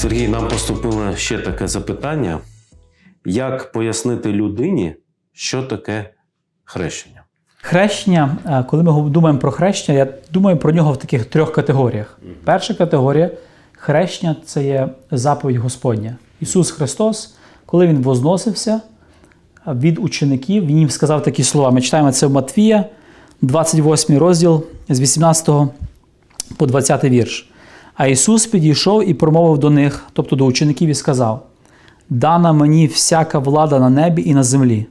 Сергій, нам поступило ще таке запитання: як пояснити людині, що таке хрещення? Хрещення, е, коли ми думаємо про хрещення, я думаю про нього в таких трьох категоріях. Перша категорія хрещення це є заповідь Господня. Ісус Христос, коли Він возносився е, від учеників, Він їм сказав такі слова. Ми читаємо це в Матвія, 28 розділ з 18 по 20 вірш. А Ісус підійшов і промовив до них, тобто до учеників, і сказав: Дана мені всяка влада на небі і на землі.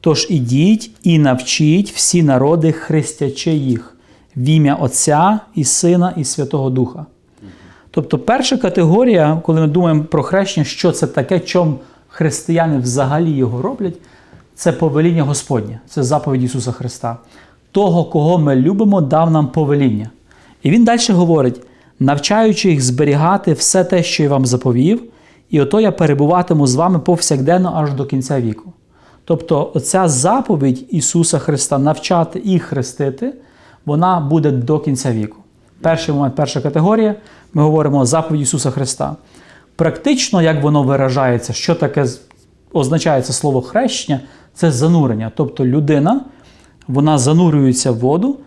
Тож ідіть і навчіть всі народи, хрестячи їх в ім'я Отця і Сина і Святого Духа. Тобто, перша категорія, коли ми думаємо про хрещення, що це таке, чому християни взагалі його роблять, це повеління Господнє, це заповідь Ісуса Христа. Того, кого ми любимо, дав нам повеління. І він далі говорить: навчаючи їх зберігати все те, що я вам заповів, і ото я перебуватиму з вами повсякденно аж до кінця віку. Тобто, оця заповідь Ісуса Христа навчати і хрестити, вона буде до кінця віку. Перший момент, перша категорія, ми говоримо заповідь Ісуса Христа. Практично, як воно виражається, що таке означає це слово хрещення, це занурення. Тобто людина вона занурюється в воду,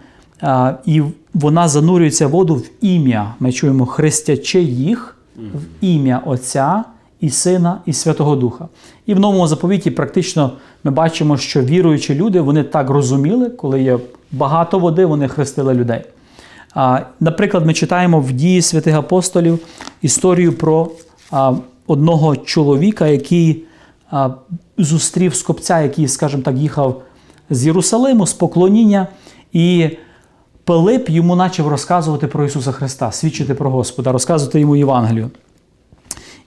і вона занурюється в воду в ім'я. Ми чуємо хрестячи їх в ім'я Отця і Сина і Святого Духа. І в новому заповіті практично ми бачимо, що віруючі люди вони так розуміли, коли є багато води, вони хрестили людей. Наприклад, ми читаємо в дії святих апостолів історію про одного чоловіка, який зустрів скопця, який, скажімо так, їхав з Єрусалиму, з поклоніння, і Пилип йому почав розказувати про Ісуса Христа, свідчити про Господа, розказувати йому Євангелію.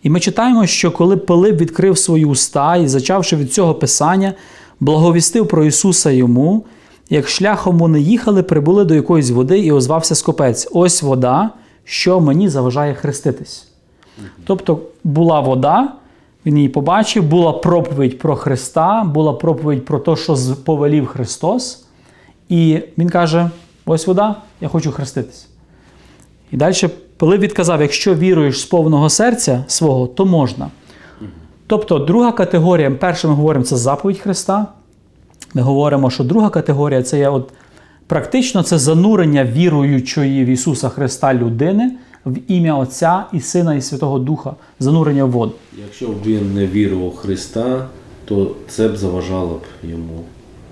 І ми читаємо, що коли Пилип відкрив свої уста і, зачавши від цього писання, благовістив про Ісуса йому, як шляхом вони їхали, прибули до якоїсь води і озвався скопець. Ось вода, що мені заважає хреститись. Тобто була вода, він її побачив, була проповідь про Христа, була проповідь про те, що повелів Христос. І він каже: ось вода, я хочу хреститись. І далі Пилип відказав: якщо віруєш з повного серця свого, то можна. Тобто, друга категорія, перше ми говоримо, це заповідь Христа. Ми говоримо, що друга категорія це є от, практично це занурення віруючої в Ісуса Христа людини в ім'я Отця і Сина і Святого Духа, занурення в воду. Якщо б він не вірив у Христа, то це б заважало б йому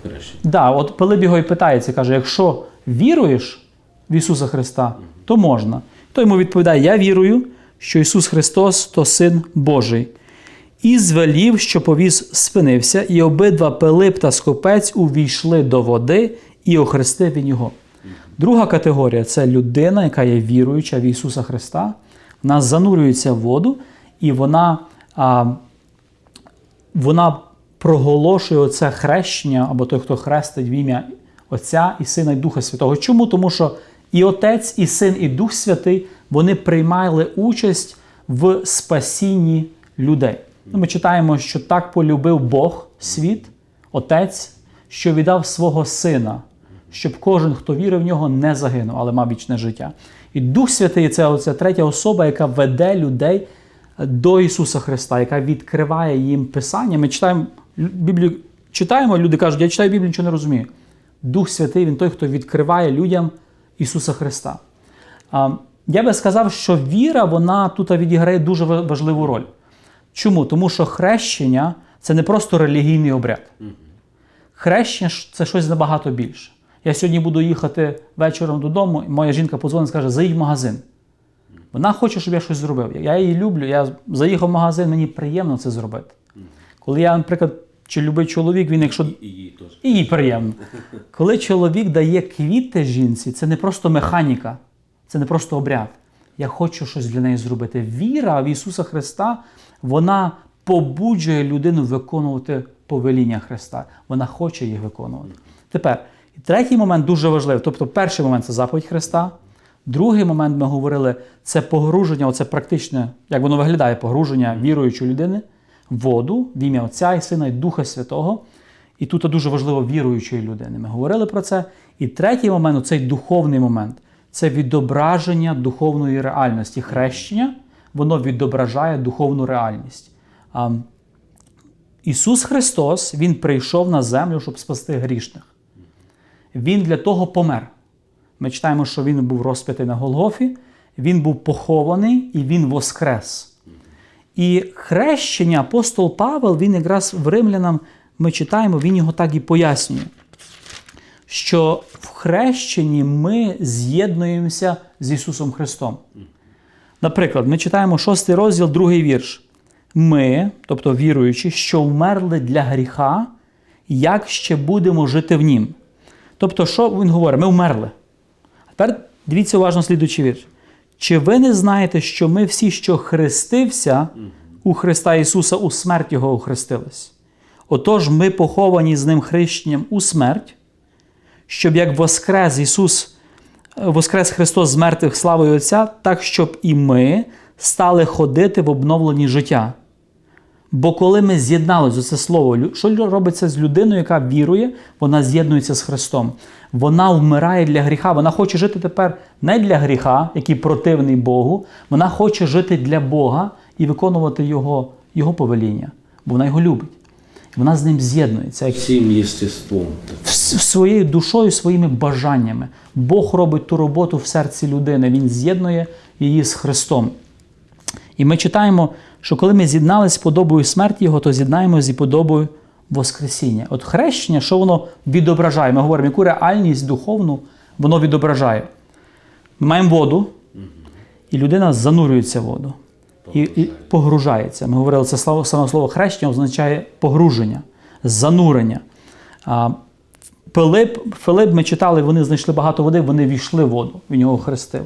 хрещення. Да, от Пилип його і питається, каже: якщо віруєш в Ісуса Христа, то можна. Той йому відповідає: Я вірую, що Ісус Христос то Син Божий. І звелів, що повіз спинився, і обидва Пилип та Скопець увійшли до води і охрестив він його. Друга категорія це людина, яка є віруюча в Ісуса Христа. Вона занурюється в воду, і вона а, вона проголошує оце хрещення, або той, хто хрестить в ім'я Отця і Сина і Духа Святого. Чому? Тому що і Отець, і Син, і Дух Святий вони приймали участь в спасінні людей. Ну, Ми читаємо, що так полюбив Бог світ, Отець, що віддав свого Сина, щоб кожен, хто вірив в нього, не загинув, але мав вічне життя. І Дух Святий це оця третя особа, яка веде людей до Ісуса Христа, яка відкриває їм Писання. Ми читаємо Біблію, читаємо, люди кажуть, я читаю Біблію, нічого не розумію. Дух Святий, він той, хто відкриває людям Ісуса Христа. Я би сказав, що віра вона тут відіграє дуже важливу роль. Чому? Тому що хрещення це не просто релігійний обряд. Хрещення це щось набагато більше. Я сьогодні буду їхати вечором додому, і моя жінка подзвонить і скаже, заїдь в магазин. Вона хоче, щоб я щось зробив. Я її люблю, я заїхав в магазин, мені приємно це зробити. Коли я, наприклад, чи любий чоловік, він якщо І їй теж. і їй приємно. Коли чоловік дає квіти жінці, це не просто механіка, це не просто обряд. Я хочу щось для неї зробити. Віра в Ісуса Христа, вона побуджує людину виконувати повеління Христа. Вона хоче їх виконувати. Тепер, третій момент дуже важливий. Тобто, перший момент це заповідь Христа. Другий момент ми говорили це погруження, оце практичне, як воно виглядає, погруження віруючої людини воду в ім'я Отця і Сина і Духа Святого. І тут дуже важливо віруючої людини. Ми говорили про це. І третій момент цей духовний момент це відображення духовної реальності хрещення воно відображає духовну реальність. Ісус Христос Він прийшов на землю, щоб спасти грішних. Він для того помер. Ми читаємо, що він був розп'ятий на Голгофі, він був похований і він воскрес. І хрещення апостол Павел, він якраз в римлянам ми читаємо, він його так і пояснює, що в хрещенні ми з'єднуємося з Ісусом Христом. Наприклад, ми читаємо 6 розділ, другий вірш. Ми, тобто віруючі, що вмерли для гріха, як ще будемо жити в нім. Тобто, що він говорить? Ми вмерли. А тепер дивіться уважно слідуючий вірш. Чи ви не знаєте, що ми всі, що хрестився у Христа Ісуса, у смерть Його охрестились? Отож, ми поховані з Ним хрещенням у смерть, щоб як воскрес Ісус, воскрес Христос з мертвих славою Отця, так щоб і ми стали ходити в обновленні життя. Бо коли ми з'єдналися це слово, що робиться з людиною, яка вірує, вона з'єднується з Христом. Вона вмирає для гріха. Вона хоче жити тепер не для гріха, який противний Богу. Вона хоче жити для Бога і виконувати Його, Його повеління, бо вона його любить. Вона з ним з'єднується. Як Всім єстеством. своєю душою, своїми бажаннями. Бог робить ту роботу в серці людини. Він з'єднує її з Христом. І ми читаємо, що коли ми з'єдналися з подобою смерті Його, то з'єднаємося з подобою Воскресіння. От хрещення, що воно відображає? Ми говоримо, яку реальність духовну воно відображає. Ми маємо воду, і людина занурюється в воду і, і погружається. Ми говорили, це слово, саме слово хрещення означає погруження, занурення. А, Пилип, Филип, ми читали, вони знайшли багато води, вони війшли в воду, він його хрестив.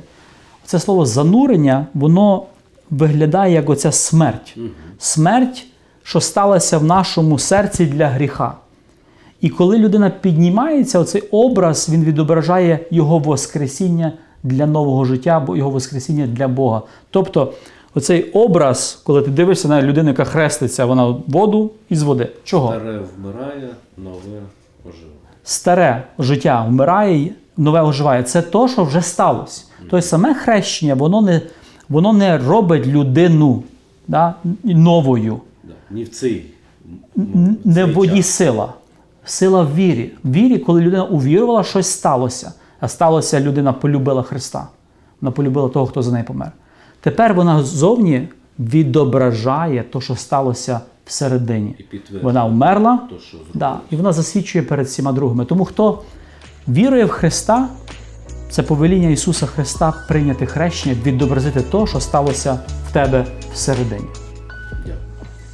Це слово занурення, воно виглядає як оця смерть. Смерть, що сталася в нашому серці для гріха. І коли людина піднімається, оцей образ він відображає його воскресіння для нового життя, або його воскресіння для Бога. Тобто, оцей образ, коли ти дивишся на людину, яка хреститься, вона воду із води. Чого? Старе вмирає, нове оживає. старе життя вмирає, нове оживає. Це то, що вже сталося. Тобто саме хрещення, воно не, воно не робить людину да, новою. Ні в цей, Не в воді сила. Сила в вірі. В вірі, коли людина увірувала, щось сталося. А сталося, людина полюбила Христа. Вона полюбила того, хто за неї помер. Тепер вона ззовні відображає те, що сталося всередині. Вона вмерла, то, що. Да, і вона засвідчує перед всіма другими. Тому хто вірує в Христа, це повеління Ісуса Христа прийняти хрещення, відобразити те, що сталося в тебе всередині.